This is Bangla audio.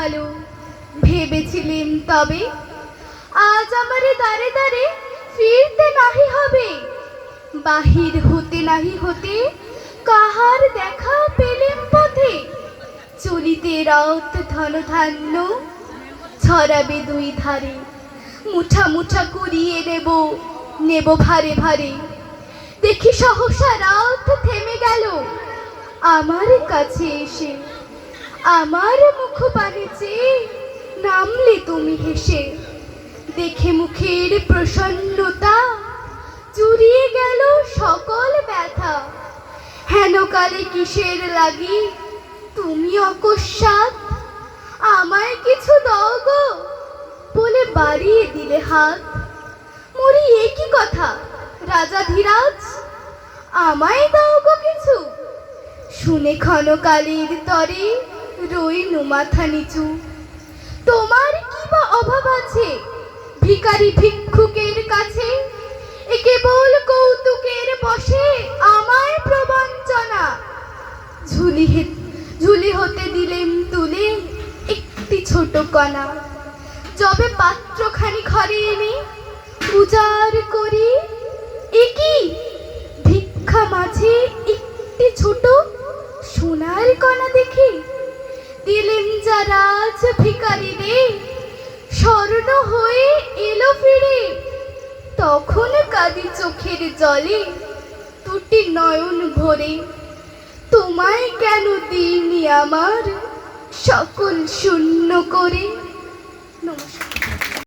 পোহালো ভেবেছিলেন তবে আজ আমারে দাঁড়ে দাঁড়ে ফিরতে নাহি হবে। বাহির হতে নাহি হতে কাহার দেখা পেলেম পথে। চলিতে রথ ধন ধান্য ছড়াবে দুই ধারে। মুঠা মুঠা কুড়িয়ে নেব নেব ভারে ভারে। দেখি সহসা রথ থেমে গেল, আমার কাছে এসে আমার মুখ পানে চেয়ে নামলে তুমি হেসে, দেখে মুখের প্রসন্নতা চুরিয়ে গেল সকল ব্যথা। হেন কালে কিসের লাগি? তুমি অকস্মাৎ আমায় কিছু দাও গো? বলে বাড়িয়ে দিলে হাত। মরি একই কথা? রাজা ধীরাজ, আমায় দাও গো কিছু। শুনে ক্ষণকালীর তরে রইনু মাথা নিচু। তোমার কি বা অভাব আছে? ভিকারি ভিক্ষুকের কাছে? এ কেবল কৌতুকের বসে আমার প্রবঞ্চনা। ঝুলি ঝুলি হতে দিলেন তুলে একটি ছোট কণা। যবে পাত্রখানি ঘরে এনে পূজার করি, একি ভিক্ষা মাঝে একটি ছোট সোনার কণা দেখি। দিলেন যারা ভিকারি রে স্বর্ণ হয়ে এলো ফিরে। তখন কাঁদি চোখের জলে। দুটি নয়ন ভরে, তোমায় কেন দিইনি আমার? সকল শূন্য করে। নমস্কার।